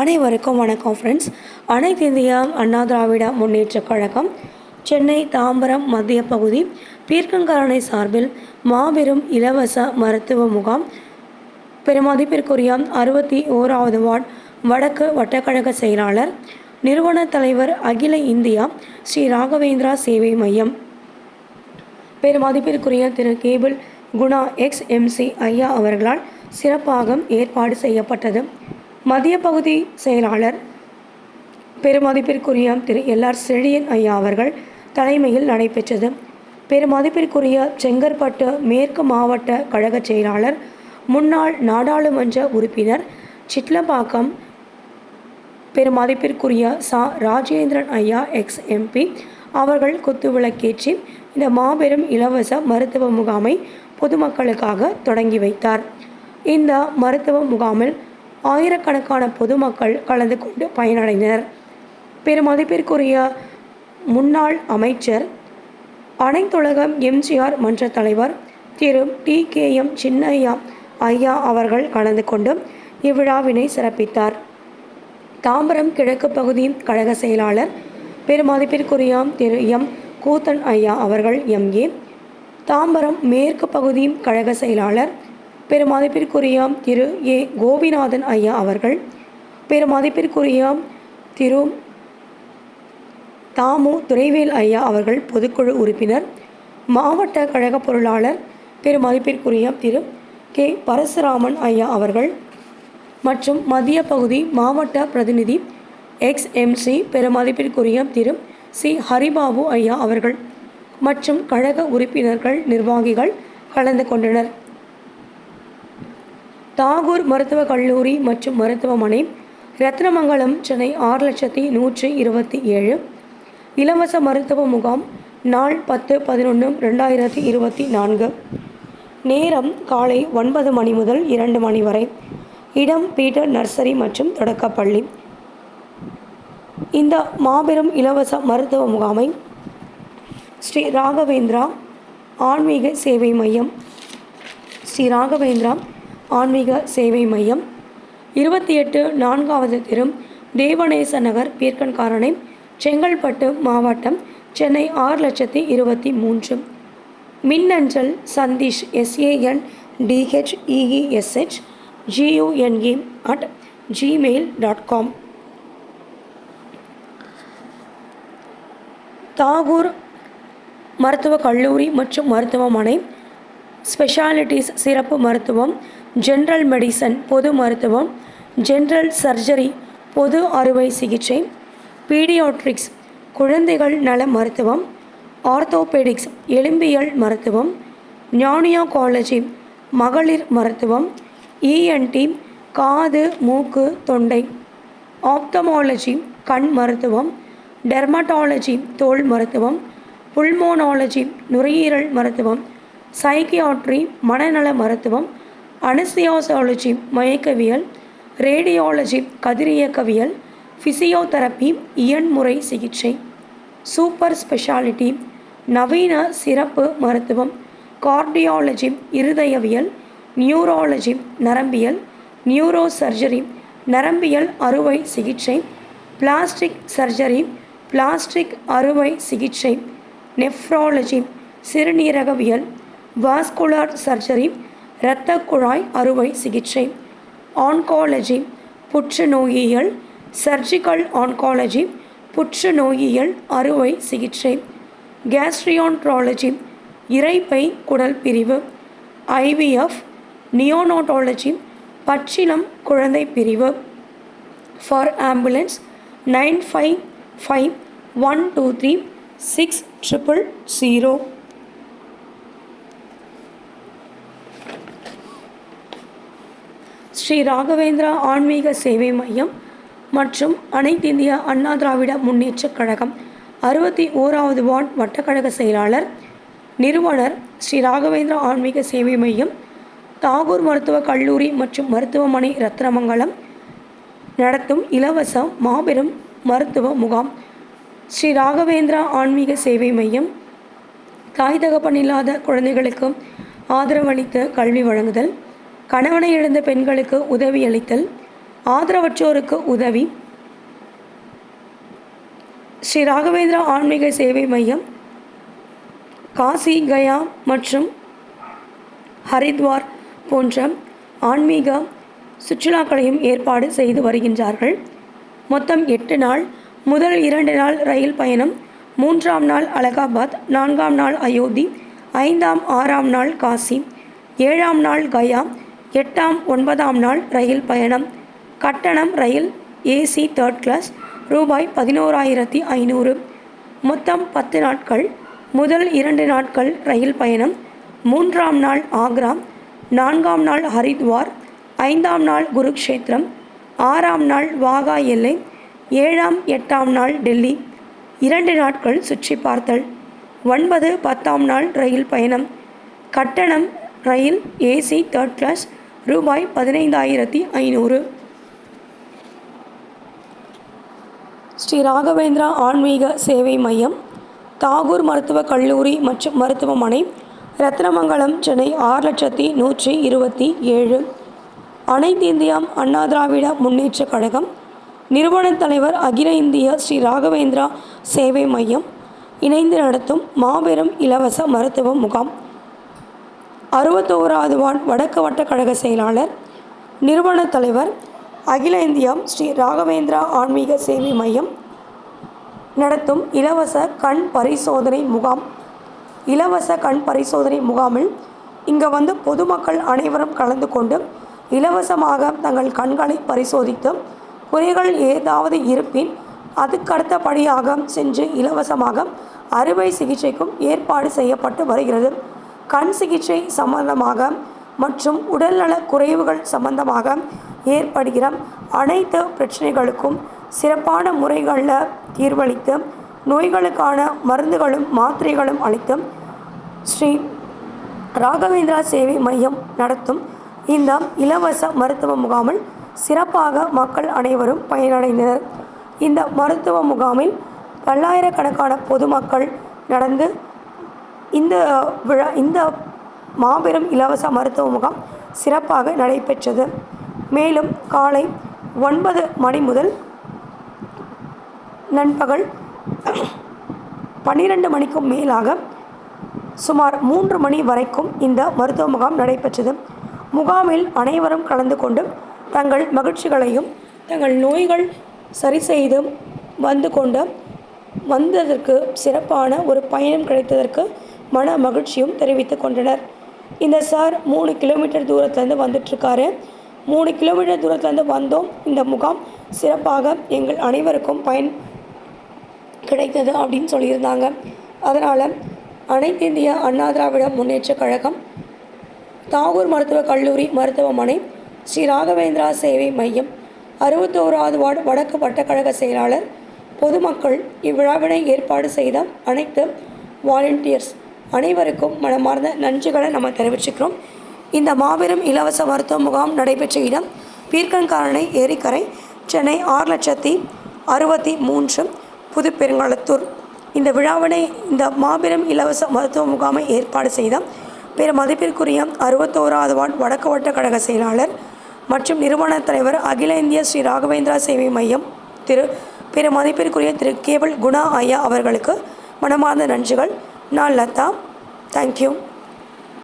அனைவருக்கும் வணக்கம் ஃப்ரெண்ட்ஸ் அனைத்து இந்தியா அண்ணா திராவிட முன்னேற்றக் கழகம் சென்னை தாம்பரம் மத்திய பகுதி பீர்க்கங்காரணை சார்பில் மாபெரும் இலவச மருத்துவ முகாம் பெருமதிப்பிற்குரிய அறுபத்தி ஓராவது வார்டு வடக்கு வட்டக்கழக செயலாளர் நிறுவன தலைவர் அகில இந்தியா ஸ்ரீ ராகவேந்திரா சேவை மையம். பெருமதிப்பிற்குரிய Thiru cable Guna ex MC ஐயா அவர்களால் சிறப்பாக ஏற்பாடு செய்யப்பட்டது. மத்திய பகுதி செயலாளர் பெருமதிப்பிற்குரிய திரு எல்ஆர் செழியன் ஐயா அவர்கள் தலைமையில் நடைபெற்றது. பெருமதிப்பிற்குரிய செங்கற்பட்டு மேற்கு மாவட்ட கழக செயலாளர் முன்னாள் நாடாளுமன்ற உறுப்பினர் சிட்லப்பாக்கம் பெருமதிப்பிற்குரிய சா. ராஜேந்திரன் ஐயா எக்ஸ். எம்பி அவர்கள் குத்துவிளக்கேற்றி இந்த மாபெரும் இலவச மருத்துவ முகாமை பொதுமக்களுக்காக தொடங்கி வைத்தார். இந்த மருத்துவ முகாமில் ஆயிரக்கணக்கான பொதுமக்கள் கலந்து கொண்டு பயனடைந்தனர். பெருமதிப்பிற்குரிய முன்னாள் அமைச்சர் அனைத்துலகம் எம்ஜிஆர் மன்ற தலைவர் Thiru. D. K. M. Chinnaiya ஐயா அவர்கள் கலந்து கொண்டு இவ்விழாவினை சிறப்பித்தார். தாம்பரம் கிழக்கு பகுதி கழக செயலாளர் பெருமதிப்பிற்குரிய திரு. எம். கூத்தன் ஐயா அவர்கள் எம்ஏ தாம்பரம் மேற்கு பகுதி கழக செயலாளர் பெருமதிப்பிற்குரிய திரு ஏ. கோபிநாதன் ஐயா அவர்கள் பெருமதிப்பிற்குரிய திரு தாமு துரைவேல் ஐயா அவர்கள் பொதுக்குழு உறுப்பினர் மாவட்ட கழக பொருளாளர் பெருமதிப்பிற்குரிய திரு கே. பரசுராமன் ஐயா அவர்கள் மற்றும் மத்திய பகுதி மாவட்ட பிரதிநிதி எக்ஸ். எம்சி பெருமதிப்பிற்குரிய திரு சி. ஹரிபாபு ஐயா அவர்கள் மற்றும் கழக உறுப்பினர்கள் நிர்வாகிகள் கலந்து கொண்டனர். தாகூர் மருத்துவக் கல்லூரி மற்றும் மருத்துவமனை ரத்னமங்கலம் சென்னை ஆறு லட்சத்தி நூற்றி இருபத்தி ஏழு. இலவச மருத்துவ முகாம் நாள் பத்து பதினொன்று ரெண்டாயிரத்தி இருபத்தி நான்கு. நேரம் காலை ஒன்பது மணி முதல் இரண்டு மணி வரை. இடம் பீட்டர் நர்சரி மற்றும் தொடக்கப்பள்ளி. இந்த மாபெரும் இலவச மருத்துவ முகாமை ஸ்ரீ ராகவேந்திரா ஆன்மீக சேவை மையம். ஸ்ரீ ராகவேந்திரா ஆன்மீக சேவை மையம். இருபத்தி எட்டு நான்காவது தெரு தேவநேச நகர் பீர்க்கன்காரணை செங்கல்பட்டு மாவட்டம் சென்னை ஆறு லட்சத்தி இருபத்தி மூன்று. மின்னஞ்சல் Santheesh S A N D H E E S H G U N E at Gmail dot com Tagore மருத்துவக் கல்லூரி மற்றும் மருத்துவமனை ஸ்பெஷாலிட்டிஸ் சிறப்பு மருத்துவம் ஜென்ரல் மெடிசன் பொது மருத்துவம் ஜென்ரல் சர்ஜரி பொது அறுவை சிகிச்சை பீடியாட்ரிக்ஸ் குழந்தைகள் நல மருத்துவம் ஆர்த்தோபெடிக்ஸ் எலும்பியல் மருத்துவம் ஞானியோகாலஜி மகளிர் மருத்துவம் இஎன்டி காது மூக்கு தொண்டை ஆப்தமாலஜி கண் மருத்துவம் டெர்மட்டாலஜி தோல் மருத்துவம் புல்மோனாலஜி நுரையீரல் மருத்துவம் சைக்கியாட்ரி மனநல மருத்துவம் அனஸ்தியாசாலஜி மயக்கவியல் ரேடியாலஜி கதிரியக்கவியல் ஃபிசியோதெரப்பி இயன்முறை சிகிச்சை சூப்பர் ஸ்பெஷாலிட்டி நவீன சிறப்பு மருத்துவம் கார்டியாலஜி இருதயவியல் நியூராலஜி நரம்பியல் நியூரோ சர்ஜரி நரம்பியல் அறுவை சிகிச்சை பிளாஸ்டிக் சர்ஜரி பிளாஸ்டிக் அறுவை சிகிச்சை நெஃப்ராலஜி சிறுநீரகவியல் வாஸ்குலர் சர்ஜரி இரத்த குழாய் அறுவை சிகிச்சை ஆன்காலஜி புற்றுநோயியல் சர்ஜிக்கல் ஆன்காலஜி புற்றுநோயியல் அறுவை சிகிச்சை கேஸ்ட்ரியான்ட்ராலஜி இறைப்பை குடல் பிரிவு ஐவிஎஃப் நியோனோட்டாலஜி பச்சிலம் குழந்தை பிரிவு. For ambulance nine five five one two three six triple zero Sri Raghavendra ஆன்மீக சேவை மையம் மற்றும் அனைத்து இந்திய அண்ணா திராவிட முன்னேற்றக் கழகம் அறுபத்தி ஓராவது வார்டு வட்டக்கழக செயலாளர் நிறுவனர் ஸ்ரீ ராகவேந்திரா ஆன்மீக சேவை மையம் தாகூர் மருத்துவக் கல்லூரி மற்றும் மருத்துவமனை ரத்னமங்கலம் நடத்தும் இலவச மாபெரும் மருத்துவ முகாம் ஸ்ரீ ராகவேந்திரா ஆன்மீக சேவை மையம். தாய் தகப்பன் இல்லாத குழந்தைகளுக்கு ஆதரவளித்து கல்வி வழங்குதல். கணவனை இழந்த பெண்களுக்கு உதவி அளித்தல் ஆதரவற்றோருக்கு உதவி ஸ்ரீ ராகவேந்திரா ஆன்மீக சேவை மையம் காசி கயா மற்றும் ஹரித்வார் போன்ற ஆன்மீக சுற்றுலாக்களையும் ஏற்பாடு செய்து வருகின்றார்கள். மொத்தம் எட்டு நாள். முதல் இரண்டு நாள் ரயில் பயணம். மூன்றாம் நாள் அலகாபாத். நான்காம் நாள் அயோத்தி. ஐந்தாம் ஆறாம் நாள் காசி. ஏழாம் நாள் கயா. எட்டாம் ஒன்பதாம் நாள் ரயில் பயணம். கட்டணம் ரயில் ஏசி தேர்ட் கிளாஸ் ரூபாய் பதினோராயிரத்தி ஐநூறு. மொத்தம் பத்து நாட்கள். முதல் இரண்டு நாட்கள் ரயில் பயணம். மூன்றாம் நாள் ஆக்ரா. நான்காம் நாள் ஹரித்வார். ஐந்தாம் நாள் குருக்ஷேத்திரம். ஆறாம் நாள் வாகா எல்லை. ஏழாம் எட்டாம் நாள் டெல்லி. இரண்டு நாட்கள் சுற்றி பார்த்தல். ஒன்பது பத்தாம் நாள் ரயில் பயணம். கட்டணம் ரயில் ஏசி தேர்ட் கிளாஸ் ரூபாய் பதினைந்தாயிரத்தி ஐநூறு. ஸ்ரீ ராகவேந்திரா ஆன்மீக சேவை மையம் தாகூர் மருத்துவக் கல்லூரி மற்றும் மருத்துவமனை ரத்னமங்கலம் சென்னை ஆறு லட்சத்தி நூற்றி இருபத்தி ஏழு. அனைத்து இந்தியா அண்ணா திராவிட முன்னேற்றக் கழகம் நிறுவனத் தலைவர் அகில இந்திய ஸ்ரீ ராகவேந்திரா சேவை மையம் இணைந்து நடத்தும் மாபெரும் இலவச மருத்துவ முகாம். அறுபத்தோராவது வார்டு வடக்கு வட்டக்கழக கழக செயலாளர் நிறுவனத் தலைவர் அகில இந்தியா ஸ்ரீ ராகவேந்திரா ஆன்மீக சேவை மையம் நடத்தும் இலவச கண் பரிசோதனை முகாம். இலவச கண் பரிசோதனை முகாமில் இங்கே வந்து பொதுமக்கள் அனைவரும் கலந்து கொண்டு இலவசமாக தங்கள் கண்களை பரிசோதித்து குறைகள் ஏதாவது இருப்பின் அதுக்கடுத்தபடியாக சென்று இலவசமாக அறுவை சிகிச்சைக்கும் ஏற்பாடு செய்யப்பட்டு வருகிறது. கண் சிகிச்சை சம்பந்தமாக மற்றும் உடல்நல குறைவுகள் சம்பந்தமாக ஏற்படுகிற அனைத்து பிரச்சனைகளுக்கும் சிறப்பான முறைகளில் தீர்வளித்து நோய்களுக்கான மருந்துகளும் மாத்திரைகளும் அளித்து ஸ்ரீ ராகவேந்திரா சேவை மையம் நடத்தும் இந்த இலவச மருத்துவ முகாமில் சிறப்பாக மக்கள் அனைவரும் பயனடைந்தனர். இந்த மருத்துவ முகாமில் பல்லாயிரக்கணக்கான பொதுமக்கள் நடந்து இந்த விழா இந்த மாபெரும் இலவச மருத்துவ முகாம் சிறப்பாக நடைபெற்றது. மேலும் காலை ஒன்பது மணி முதல் நண்பகல் பன்னிரண்டு மணிக்கும் மேலாக சுமார் மூன்று மணி வரைக்கும் இந்த மருத்துவ முகாம் நடைபெற்றது. முகாமில் அனைவரும் கலந்து கொண்டு தங்கள் மகிழ்ச்சிகளையும் தங்கள் நோய்கள் சரி செய்து வந்து கொண்டு வந்ததற்கு சிறப்பான ஒரு பயணம் கிடைத்ததற்கு மன மகிழ்ச்சியும் தெரிவித்து கொண்டனர். இந்த சார் மூணு கிலோமீட்டர் தூரத்துலேருந்து வந்துட்டுருக்காரு. மூணு கிலோமீட்டர் தூரத்துலேருந்து வந்தோம். இந்த முகாம் சிறப்பாக எங்கள் அனைவருக்கும் பயன் கிடைத்தது அப்படின்னு சொல்லியிருந்தாங்க. அதனால் அனைத்து இந்திய அண்ணா திராவிட முன்னேற்றக் கழகம் தாகூர் மருத்துவக் கல்லூரி மருத்துவமனை ஸ்ரீ ராகவேந்திரா சேவை மையம் அறுபத்தோராவது வார்டு வடக்கு வட்டக்கழக செயலாளர் பொதுமக்கள் இவ்விழாவினை ஏற்பாடு செய்த அனைத்து வாலண்டியர்ஸ் அனைவருக்கும் மனமார்ந்த நன்றிகளை நம்ம தெரிவிச்சுக்கிறோம். இந்த மாபெரும் இலவச மருத்துவ முகாம் நடைபெற்ற இடம் பீர்க்கன்காரணை ஏரிக்கரை சென்னை ஆறு லட்சத்தி அறுபத்தி மூன்று புதுப்பெருங்காலத்தூர். இந்த விழாவினை இந்த மாபெரும் இலவச மருத்துவ முகாமை ஏற்பாடு செய்த பிற மதிப்பிற்குரிய அறுபத்தோராவது வார்டு வடக்கு வட்ட கழக செயலாளர் மற்றும் நிறுவன தலைவர் அகில இந்திய ஸ்ரீ ராகவேந்திரா சேவை மையம் திரு பிற மதிப்பிற்குரிய திரு கேபிள் குணா ஐயா அவர்களுக்கு மனமார்ந்த நன்றிகள். நான் லதா. தேங்க்யூ